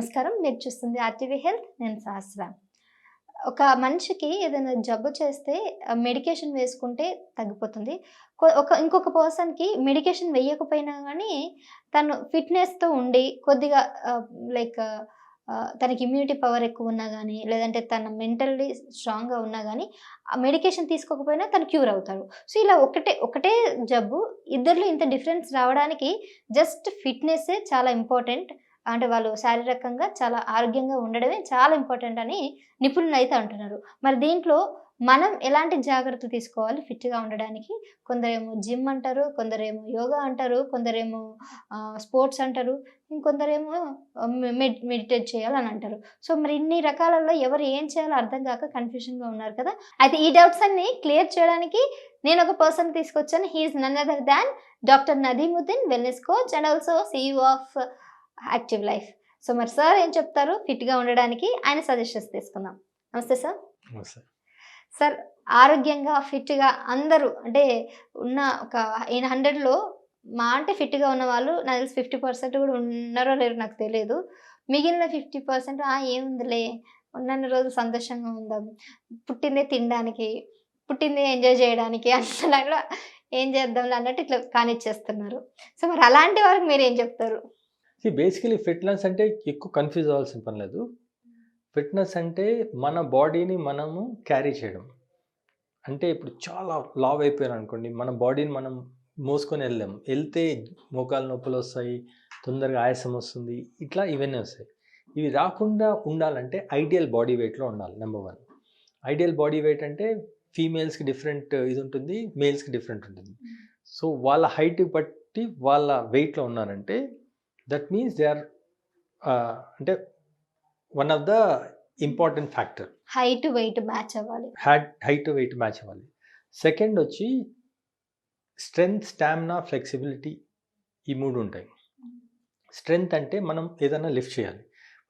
నమస్కారం. మీరు చూస్తుంది ఆర్టీవీ హెల్త్. నేను సహస్ర ఒక మనిషికి ఏదైనా జబ్బు చేస్తే మెడికేషన్ వేసుకుంటే తగ్గిపోతుంది. ఒక ఇంకొక పర్సన్కి మెడికేషన్ వేయకపోయినా కానీ తను ఫిట్నెస్తో ఉండి కొద్దిగా లైక్ తనకి ఇమ్యూనిటీ పవర్ ఎక్కువ ఉన్నా కానీ లేదంటే తన మెంటల్లీ స్ట్రాంగ్గా ఉన్నా కానీ ఆ మెడికేషన్ తీసుకోకపోయినా తను క్యూర్ అవుతారు సో ఇలా ఒకటే ఒకటే జబ్బు ఇద్దరిలో ఇంత డిఫరెన్స్ రావడానికి జస్ట్ ఫిట్నెస్సే చాలా ఇంపార్టెంట్. అంటే వాళ్ళు శారీరకంగా చాలా ఆరోగ్యంగా ఉండడమే చాలా ఇంపార్టెంట్ అని నిపుణులు అయితే అంటున్నారు. మరి దీంట్లో మనం ఎలాంటి జాగ్రత్తలు తీసుకోవాలి? ఫిట్గా ఉండడానికి కొందరేమో జిమ్ అంటారు కొందరేమో యోగా అంటారు కొందరేమో స్పోర్ట్స్ అంటారు ఇంకొందరేమో మెడ్ మెడిటేట్ చేయాలని అంటారు. సో మరి ఇన్ని రకాలలో ఎవరు ఏం చేయాలో అర్థం కాక కన్ఫ్యూషన్గా ఉన్నారు కదా? అయితే ఈ డౌట్స్ అన్ని క్లియర్ చేయడానికి నేను ఒక పర్సన్ తీసుకొచ్చాను. He's none other than doctor Nadimuddin wellness coach and also CEO of active life. So మరి సార్ ఏం చెప్తారు? ఫిట్గా ఉండడానికి ఆయన సజెషన్స్ తీసుకుందాం. నమస్తే సార్. సార్ ఆరోగ్యంగా ఫిట్గా అందరూ అంటే ఉన్న ఒక ఎయిన్ హండ్రెడ్లో మా అంటే ఫిట్గా ఉన్న వాళ్ళు నాకు తెలిసి ఫిఫ్టీ పర్సెంట్ కూడా ఉన్నారో లేరో నాకు తెలియదు. మిగిలిన ఫిఫ్టీ పర్సెంట్ ఏముందిలే ఉన్నన్ని రోజులు సంతోషంగా ఉందాం. పుట్టిందే తినడానికి పుట్టిందే ఎంజాయ్ చేయడానికి అసలు ఏం చేద్దాం అన్నట్టు ఇట్లా కానిచ్చేస్తున్నారు. సో మరి అలాంటి వారికి మీరు ఏం చెప్తారు? బేసికలీ ఫిట్నెస్ అంటే ఎక్కువ కన్ఫ్యూజ్ అవ్వాల్సిన పని లేదు. ఫిట్నెస్ అంటే మన బాడీని మనము క్యారీ చేయడం. అంటే ఇప్పుడు చాలా లావ్ అయిపోయారు అనుకోండి మన బాడీని మనం మోసుకొని వెళ్ళాం వెళ్తే మోకాలు నొప్పులు వస్తాయి తొందరగా ఆయాసం వస్తుంది ఇట్లా ఇవన్నీ వస్తాయి. ఇవి రాకుండా ఉండాలంటే ఐడియల్ బాడీ వెయిట్లో ఉండాలి number one ideal body weight అంటే ఫీమేల్స్కి డిఫరెంట్ ఇది ఉంటుంది మేల్స్కి డిఫరెంట్ ఉంటుంది. సో వాళ్ళ హైట్ బట్టి వాళ్ళ వెయిట్లో ఉన్నారంటే దట్ మీన్స్ దే ఆర్ అంటే one of the important factor height weight match అవ్వాలి. హైట్ వెయిట్ మ్యాచ్ అవ్వాలి. సెకండ్ వచ్చి స్ట్రెంగ్త్ స్టామినా ఫ్లెక్సిబిలిటీ ఈ మూడు ఉంటాయి. స్ట్రెంగ్త్ అంటే మనం ఏదైనా లిఫ్ట్ చేయాలి.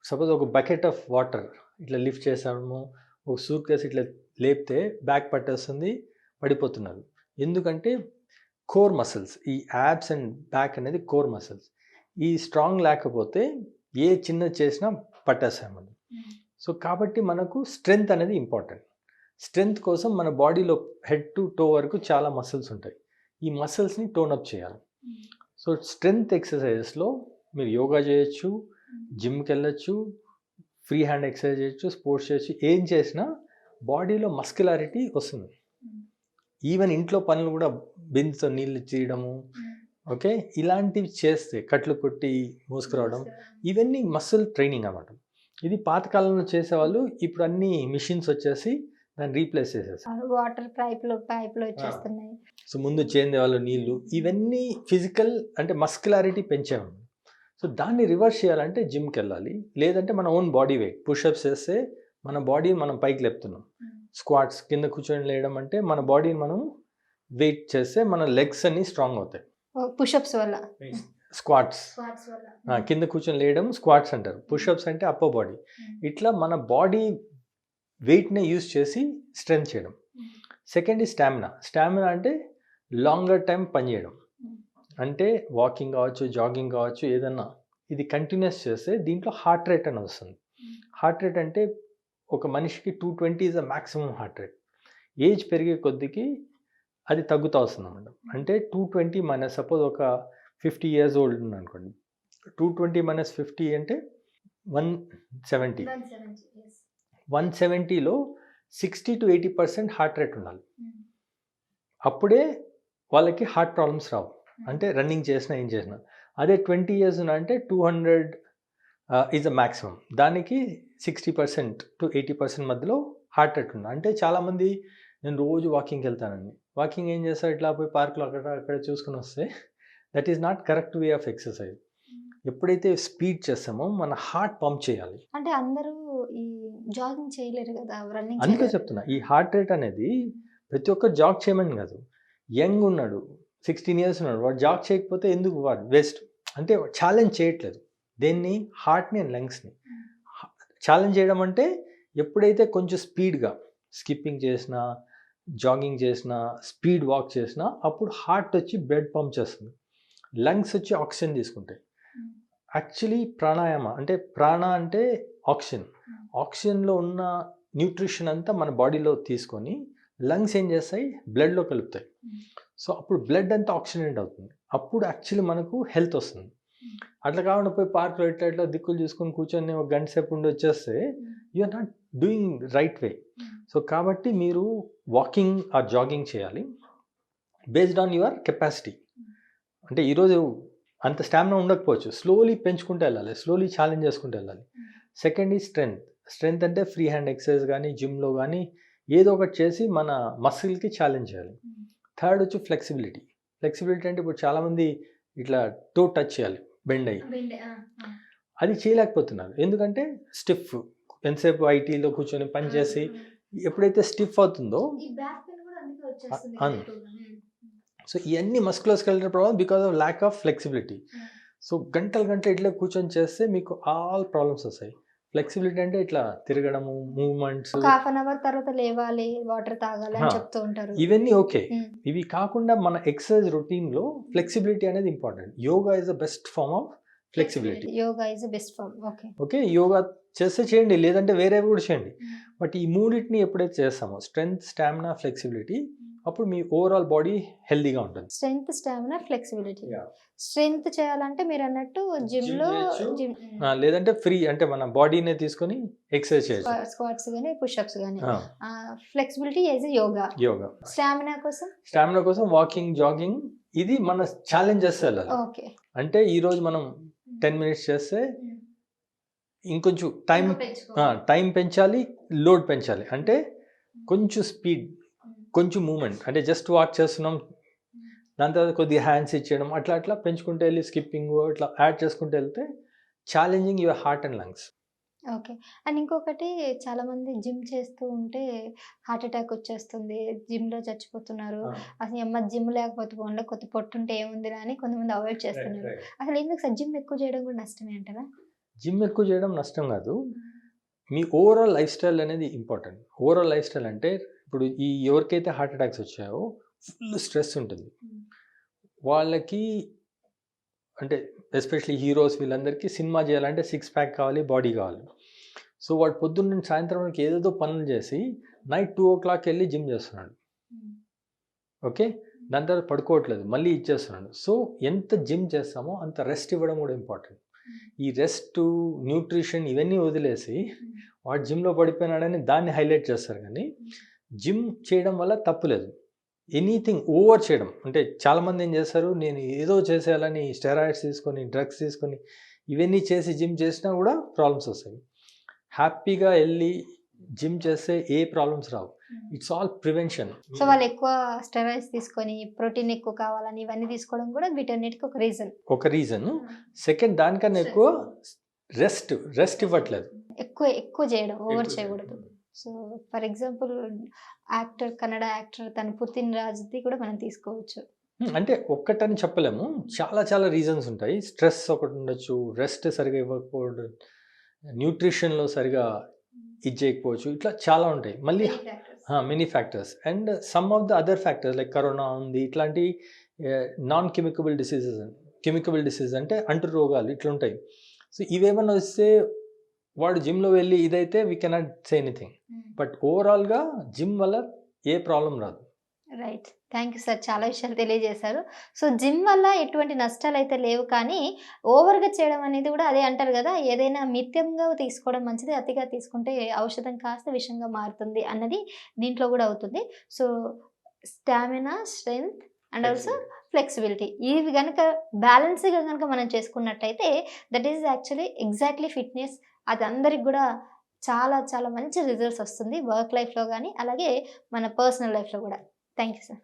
సపోజ్ ఒక బకెట్ ఆఫ్ వాటర్ ఇట్లా లిఫ్ట్ చేసాము ఒక సూట్ కేసు ఇట్లా లేపితే బ్యాక్ పట్టేస్తుంది పడిపోతున్నారు. ఎందుకంటే కోర్ మసిల్స్ ఈ యాబ్స్ అండ్ బ్యాక్ అనేది కోర్ మసిల్స్ ఈ స్ట్రాంగ్ లేకపోతే ఏ చిన్న చేసినా పట్టేస్తాయి మనం సో కాబట్టి మనకు స్ట్రెంగ్త్ అనేది ఇంపార్టెంట్ స్ట్రెంగ్త్ కోసం మన బాడీలో హెడ్ టు టో వరకు చాలా మసిల్స్ ఉంటాయి. ఈ మసిల్స్ని టోన్ అప్ చేయాలి. సో స్ట్రెంగ్త్ ఎక్సర్సైజెస్లో మీరు యోగా చేయొచ్చు జిమ్కి వెళ్ళొచ్చు ఫ్రీ హ్యాండ్ ఎక్సర్సైజ్ చేయొచ్చు స్పోర్ట్స్ చేయొచ్చు ఏం చేసినా బాడీలో మస్కులారిటీ వస్తుంది. ఈవెన్ ఇంట్లో పనులు కూడా బిందుతో నీళ్ళు తీయడము ఓకే? ఇలాంటివి చేస్తే కట్లు కొట్టి మోసుకురావడం ఇవన్నీ మసిల్ ట్రైనింగ్ అన్నమాట. ఇది పాతకాలంలో చేసేవాళ్ళు ఇప్పుడు అన్ని మిషన్స్ వచ్చేసి దాన్ని రీప్లేస్ చేసేస్తారు. వాటర్ పైప్లో పైప్లో వచ్చేస్తున్నాయి. సో ముందు చేందే వాళ్ళు నీళ్ళు ఇవన్నీ ఫిజికల్ అంటే మస్కులారిటీ పెంచేవాళ్ళు. సో దాన్ని రివర్స్ చేయాలంటే జిమ్కి వెళ్ళాలి. లేదంటే మన ఓన్ బాడీ వెయిట్. పుషప్స్ చేస్తే మన బాడీ మనం పైకి లేపుతున్నాం. స్క్వాట్స్ కింద కూర్చొని లేయడం అంటే మన బాడీని మనం వెయిట్ చేస్తే మన లెగ్స్ అన్ని స్ట్రాంగ్ అవుతాయి. పుషప్స్ వల్ల. స్క్వాట్స్ స్క్వాట్స్ వల్ల. ఆ, కింద కూర్చొని లేయడం స్క్వాట్స్ అంటారు. పుషప్స్ అంటే అప్పర్ బాడీ ఇట్లా మన బాడీ వెయిట్ని యూస్ చేసి స్ట్రెంత్ చేయడం. సెకండ్ ఈ స్టామినా స్టామినా అంటే లాంగర్ టైం పనిచేయడం అంటే వాకింగ్ కావచ్చు జాగింగ్ కావచ్చు ఏదన్నా. ఇది కంటిన్యూస్ చేస్తే దీంట్లో హార్ట్ రేట్ అని వస్తుంది. హార్ట్ రేట్ అంటే ఒక మనిషికి two twenty is the maximum heart rate age పెరిగే కొద్దికి అది తగ్గుతూ వస్తుంది అన్నమాట. అంటే టూ ట్వంటీ మైనస్ సపోజ్ ఒక ఫిఫ్టీ ఇయర్స్ ఓల్డ్ ఉంది అనుకోండి టూ ట్వంటీ మైనస్ ఫిఫ్టీ అంటే one seventy one సెవెంటీలో sixty to eighty percent heart rate ఉండాలి. అప్పుడే వాళ్ళకి హార్ట్ ప్రాబ్లమ్స్ రావు. అంటే రన్నింగ్ చేసినా ఏం చేసినా. అదే ట్వంటీ ఇయర్స్ ఉన్నా అంటే two hundred is a maximum దానికి sixty percent to eighty percent మధ్యలో హార్ట్ రేట్ ఉంది అంటే చాలామంది నేను రోజు వాకింగ్కి వెళ్తానండి. వాకింగ్ ఏం చేస్తారు ఇట్లా పోయి పార్క్లో అక్కడ అక్కడ చూసుకుని వస్తే that is not correct way of exercise ఎప్పుడైతే స్పీడ్ చేస్తామో మన హార్ట్ పంప్ చేయాలి. అంటే అందరూ ఈ జాగింగ్ చేయలేరు కదా రన్నింగ్ అందుకే చెప్తున్నా ఈ హార్ట్ రేట్ అనేది ప్రతి ఒక్కరు జాగ్ చేయమని కాదు. యంగ్ ఉన్నాడు సిక్స్టీన్ ఇయర్స్ ఉన్నాడు వాడు జాగ్ చేయకపోతే ఎందుకు వాడు వేస్ట్ అంటే ఛాలెంజ్ చేయట్లేదు. దేన్ని? హార్ట్ని అండ్ లంగ్స్ని ఛాలెంజ్ చేయడం అంటే ఎప్పుడైతే కొంచెం స్పీడ్గా స్కిప్పింగ్ చేసినా జాగింగ్ చేసినా స్పీడ్ వాక్ చేసినా అప్పుడు హార్ట్ వచ్చి బ్లడ్ పంప్ చేస్తుంది. లంగ్స్ వచ్చి ఆక్సిజన్ తీసుకుంటాయి. యాక్చువల్లీ ప్రాణాయామ అంటే ప్రాణ అంటే ఆక్సిజన్. ఆక్సిజన్లో ఉన్న న్యూట్రిషన్ అంతా మన బాడీలో తీసుకొని లంగ్స్ ఏం చేస్తాయి? బ్లడ్లో కలుపుతాయి. సో అప్పుడు బ్లడ్ అంతా ఆక్సిజనేట్ అవుతుంది. అప్పుడు యాక్చువల్లీ మనకు హెల్త్ వస్తుంది. అట్లా కాకుండా పోయి పార్క్లో ఇట్లా ఇట్లా దిక్కులు చూసుకొని కూర్చొని ఒక గంట సేపు ఉండి వచ్చేస్తే you are not doing right way so కాబట్టి మీరు వాకింగ్ ఆర్ జాగింగ్ చేయాలి బేస్డ్ ఆన్ యువర్ కెపాసిటీ అంటే ఈరోజు అంత స్టామినా ఉండకపోవచ్చు. స్లోలీ పెంచుకుంటూ వెళ్ళాలి. స్లోలీ ఛాలెంజ్ చేసుకుంటూ వెళ్ళాలి. సెకండ్ ఈ స్ట్రెంగ్త్ స్ట్రెంగ్త్ అంటే ఫ్రీ హ్యాండ్ ఎక్సర్సైజ్ కానీ జిమ్లో కానీ ఏదో ఒకటి చేసి మన మసిల్కి ఛాలెంజ్ చేయాలి. థర్డ్ వచ్చి ఫ్లెక్సిబిలిటీ ఫ్లెక్సిబిలిటీ అంటే ఇప్పుడు చాలామంది ఇట్లా టో టచ్ చేయాలి బెండ్ అయ్యి. అది చేయలేకపోతున్నారు. ఎందుకంటే స్టిఫ్ ఎంతసేపు ఐటీలో కూర్చొని పని చేసి ఎప్పుడైతే స్టిఫ్ అవుతుందో. సో ఇవన్నీ musculoskeletal problem because of lack of flexibility so గంటలు గంటలు ఇట్లా కూర్చొని చేస్తే మీకు ఆల్ ప్రాబ్లమ్స్ వస్తాయి. ఫ్లెక్సిబిలిటీ అంటే ఇట్లా తిరగడము మూవ్మెంట్స్ హాఫ్ అన్ అవర్ తర్వాత లేవాలి వాటర్ తాగాలి అని. చెప్తూ ఉంటారు. ఇవన్నీ ఓకే. ఇవి కాకుండా మన ఎక్సర్సైజ్ రొటీన్లో ఫ్లెక్సిబిలిటీ అనేది important yoga is the best form of flexibility yoga is best form okay okay yoga చేస్తే చేయండి లేదంటే వేరేవి కూడా చేయండి. బట్ ఈ మూడింటిని ఎప్పుడైతే చేస్తామో స్ట్రెంగ్త్ స్టామినా ఫ్లెక్సిబిలిటీ అప్పుడు మీ ఓవరాల్ బాడీ హెల్దీగా ఉంటుంది. Strength stamina flexibility. స్ట్రెంగ్త్ చేయాలంటే మీరు అన్నట్టు జిమ్లో. జిమ్ లేదంటే ఫ్రీ అంటే మన బాడీనే తీసుకొని ఎక్సర్సైజ్ చేయొచ్చు. స్క్వాట్స్ కానీ పుషప్స్ కానీ ఆ, flexibility as yoga. Yoga. Stamina కోసం? స్టామినా కోసం వాకింగ్ జాగింగ్ ఇది మన ఛాలెంజ్ చేస్తే ఓకే. అంటే ఈ రోజు మనం టెన్ మినిట్స్ చేస్తే ఇంకొంచెం టైం టైం పెంచాలి లోడ్ పెంచాలి. అంటే కొంచెం స్పీడ్ కొంచెం మూమెంట్ అంటే జస్ట్ వాక్ చేస్తున్నాం. దాని తర్వాత కొద్దిగా హ్యాండ్స్ ఇచ్చేయడం అట్లా అట్లా పెంచుకుంటూ వెళ్ళి స్కిప్పింగ్ అట్లా యాడ్ చేసుకుంటూ వెళ్తే challenging your heart and lungs okay and ఇంకొకటి చాలా మంది జిమ్ చేస్తూ ఉంటే హార్ట్ అటాక్ వచ్చేస్తుంది జిమ్లో చచ్చిపోతున్నారు. అసలు ఎమ్మ జిమ్ లేకపోతే పోన్లే కొత్త పొట్టుంటే ఏముంది అని కొంతమంది అవాయిడ్ చేస్తున్నారు. అసలు ఎందుకు సార్ జిమ్ ఎక్కువ చేయడం కూడా నష్టమే అంటారా? జిమ్ ఎక్కువ చేయడం నష్టం కాదు. మీ ఓవరాల్ లైఫ్ స్టైల్ అనేది ఇంపార్టెంట్. ఓవరాల్ లైఫ్ స్టైల్ అంటే ఇప్పుడు ఈ ఎవరికైతే హార్ట్ అటాక్స్ వచ్చాయో ఫుల్ స్ట్రెస్ ఉంటుంది. వాళ్ళకి అంటే ఎస్పెషలీ హీరోస్ వీళ్ళందరికీ సినిమా చేయాలంటే సిక్స్ ప్యాక్ కావాలి బాడీ కావాలి. సో వాడు పొద్దున్న నుంచి సాయంత్రం వరకు ఏదేదో పనులు చేసి నైట్ టూ ఓ క్లాక్ వెళ్ళి జిమ్ చేస్తున్నాడు. ఓకే? దాని తర్వాత పడుకోవట్లేదు మళ్ళీ ఇచ్చేస్తున్నాడు. సో ఎంత జిమ్ చేస్తామో అంత రెస్ట్ ఇవ్వడం కూడా ఇంపార్టెంట్. ఈ రెస్ట్ న్యూట్రిషన్ ఇవన్నీ వదిలేసి వాడు జిమ్లో పడిపోయినాడని దాన్ని హైలైట్ చేస్తారు కానీ జిమ్ చేయడం వల్ల తప్పులేదు ఎనీథింగ్ ఓవర్ చేయడం. అంటే చాలామంది ఏం చేస్తారు? నేను ఏదో చేసేయాలని స్టెరాయిడ్స్ తీసుకొని డ్రగ్స్ తీసుకొని ఇవన్నీ చేసి జిమ్ చేసినా కూడా ప్రాబ్లమ్స్ వస్తాయి. హ్యాపీగా వెళ్ళి జిమ్ చేస్తే ఏ ప్రాబ్లమ్స్ రావు. ఇట్స్ ఆల్ ప్రివెన్షన్ సో వాళ్ళు ఎక్కువ స్టెరాయిడ్స్ తీసుకొని ప్రోటీన్ ఎక్కువ కావాలని ఇవన్నీ తీసుకోవడం కూడా వీటన్నిటికి ఒక రీజన్ ఒక రీజన్ సెకండ్ దానికన్నా ఎక్కువ రెస్ట్ రెస్ట్ ఇవ్వట్లేదు. ఎక్కువ ఎక్కువ చేయడం ఓవర్ చేయకూడదు. So for example actor Kannada actor తన పుట్టినరాజుది కూడా మనం తీసుకోవచ్చు. Hmm, అంటే ఒక్కటని చెప్పలేము. చాలా చాలా రీజన్స్ ఉంటాయి. స్ట్రెస్ ఒకటి ఉండొచ్చు రెస్ట్ సరిగా ఇవ్వకపోవడం న్యూట్రిషన్లో సరిగా ఇది చేయకపోవచ్చు. ఇట్లా చాలా ఉంటాయి. మళ్ళీ many factors and some of the other factors like corona ఉంది ఇట్లాంటి non communicable diseases communicable disease అంటే అంటు రోగాలు ఇట్లా ఉంటాయి. సో ఇవేమన్నా వస్తే వాడు జిమ్లో వెళ్ళి ఇదైతే we cannot say anything but ఓవరాల్గా జిమ్ వల్ల ఏ ప్రాబ్లం రాదు. రైట్ థ్యాంక్ యూ సార్ చాలా విషయాలు తెలియజేశారు. సో జిమ్ వల్ల ఎటువంటి నష్టాలు అయితే లేవు కానీ ఓవర్గా చేయడం అనేది కూడా అదే అంటారు కదా. ఏదైనా మిత్యంగా తీసుకోవడం మంచిది అతిగా తీసుకుంటే ఔషధం కాస్త విషంగా మారుతుంది అన్నది దీంట్లో కూడా అవుతుంది. So stamina strength and also flexibility ఇవి కనుక బ్యాలెన్స్గా కనుక మనం చేసుకున్నట్టయితే that is actually exactly fitness అది అందరికి కూడా చాలా చాలా మంచి రిజల్ట్స్ వస్తుంది. వర్క్ లైఫ్లో కానీ అలాగే మన పర్సనల్ లైఫ్లో కూడా. Thank you sir